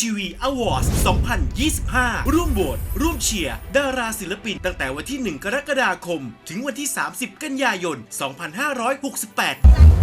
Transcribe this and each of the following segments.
ทีวีอวอร์ด2025 ร่วมโหวตร่วมเชียร์ ดาราศิลปินตั้งแต่วันที่ 1 กรกฎาคม ถึงวันที่ 30 กันยายน 2568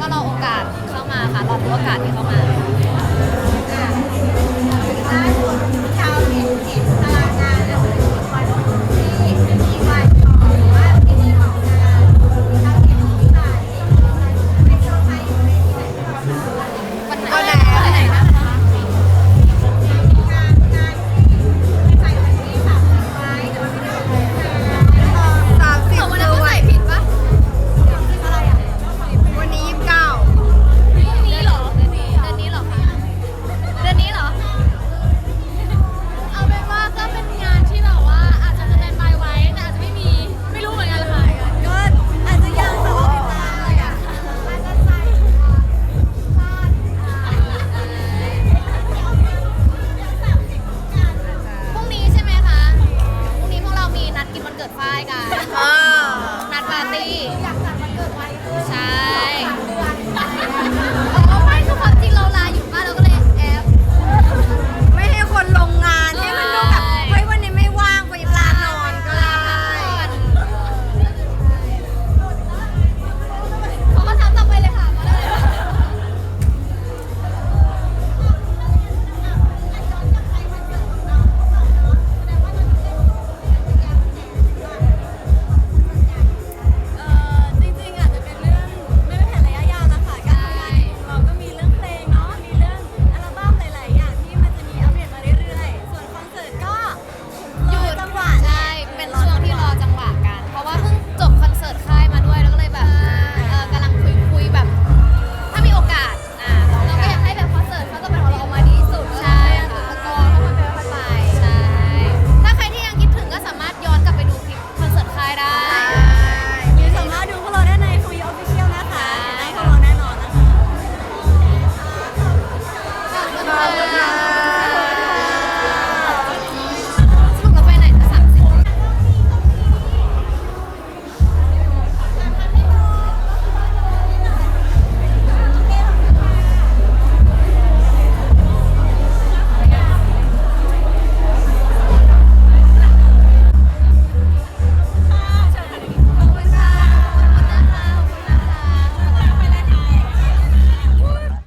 ก็รอโอกาสเข้ามาค่ะรอดูโอกาสที่เข้ามา